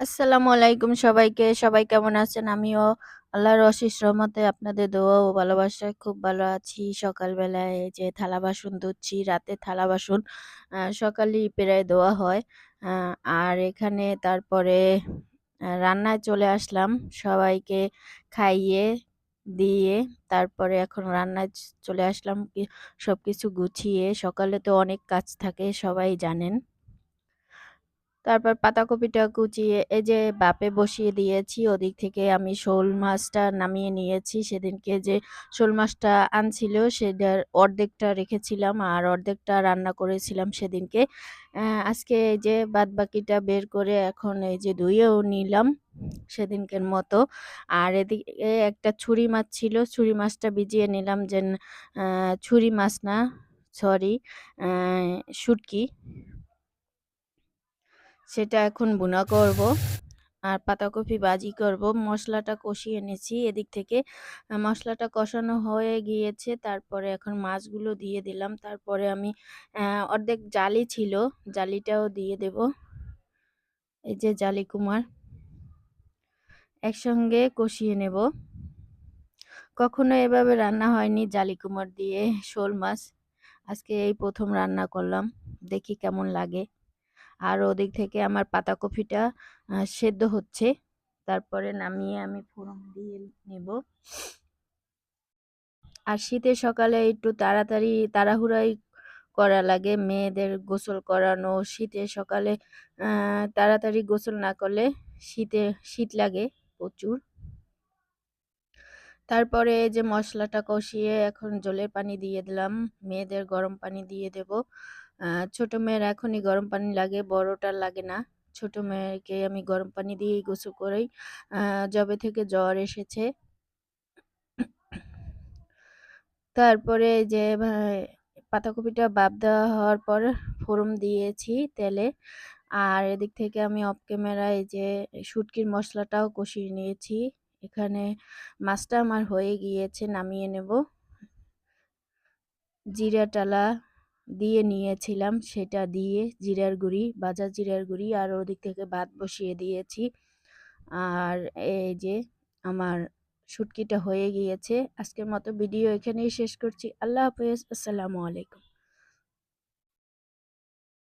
আসসালামু আলাইকুম সবাইকে। সবাই কেমন আছেন? আমিও আল্লাহর অশেষ রহমতে আপনাদের দোয়া ও ভালোবাসায় খুব ভালো আছি। সকালবেলায় যে থালা-বাসন ধুচ্ছি। রাতে থালা-বাসন আ, সকালেই প্রায় ধোয়া হয়। আর এখানে তারপরে রান্নায় চলে আসলাম। সবাইকে খাইয়ে দিয়ে, তারপরে এখন রান্নায় চলে আসলাম সব কিছু গুছিয়ে। সকালে তো অনেক কাজ থাকে, সবাই জানেন। তারপর পাতাকপিটা কুচিয়ে, এই যে বাপে বসিয়ে দিয়েছি। ওদিক থেকে আমি শোল মাছটা নামিয়ে নিয়েছি। সেদিনকে যে শোল মাছটা আনছিল, সেটার অর্ধেকটা রেখেছিলাম আর অর্ধেকটা রান্না করেছিলাম সেদিনকে। আজকে এই যে বাদ বাকিটা বের করে এখন এই যে ধুয়েও নিলাম সেদিনকের মতো। আর এদিকে একটা ছুরি মাছ ছিল। ছুরি মাছটা ভিজিয়ে নিলাম আ ছুরি মাছ না সরি শুঁটকি। সেটা এখন ভুনা করব। আর পাতাকপি ভাজি করব। মশলাটা কষিয়ে নিয়েছি এদিক থেকে। মশলাটা কষানো হয়ে গিয়েছে। তারপরে এখন মাছগুলো দিয়ে দিলাম। তারপরে আমি অর্ধেক জালি ছিল, জালিটাও দিয়ে দেব। এই যে জালি কুমার। একসঙ্গে কষিয়ে নেব। কখনো এভাবে রান্না হয়নি জালি কুমার দিয়ে শোল মাছ। আজকে এই প্রথম রান্না করলাম। দেখি কেমন লাগে। আর ওদিক থেকে আমার পাতাকপিটা সেদ্ধ হচ্ছে। তারপরে নামিয়ে আমি ফোড়ন দিয়ে নেব। আর শীতের সকালে একটু তাড়াতাড়ি তাড়াহুড়াই করা লাগে। মেয়েদের গোসল করানো, শীতের সকালে তাড়াতাড়ি গোসল না করলে শীতে শীত লাগে প্রচুর। তারপরে যে মশলাটা কষিয়ে এখন জলের পানি দিয়ে দিলাম। মেয়েদের গরম পানি দিয়ে দেব। ছোট মেয়ের এখনই গরম পানি লাগে, বড়টার লাগে না। ছোট মেয়েকে আমি গরম পানি দিয়েই গোসল করাই। যবে থেকে জ্বর এসেছে। তারপরে যে পাতাকপিটা বাপ দেওয়া হওয়ার পর ফোড়ন দিয়েছি তেলে। আর এদিক থেকে আমি অফ এই যে শুটকির মশলাটাও কষিয়ে নিয়েছি। এখানে মাছটা আমার হয়ে গিয়েছে নামিয়ে নেব। জিরা টালা দিয়ে নিয়েছিলাম সেটা দিয়ে জিরার গুঁড়ি, বাজার জিরার গুঁড়ি আর ওদিক থেকে ভাত বসিয়ে দিয়েছি। আর এই যে আমার শুটকিটা হয়ে গিয়েছে। আজকের মতো ভিডিও এখানেই শেষ করছি। আল্লাহ হাফেজ। আসসালামু আলাইকুম।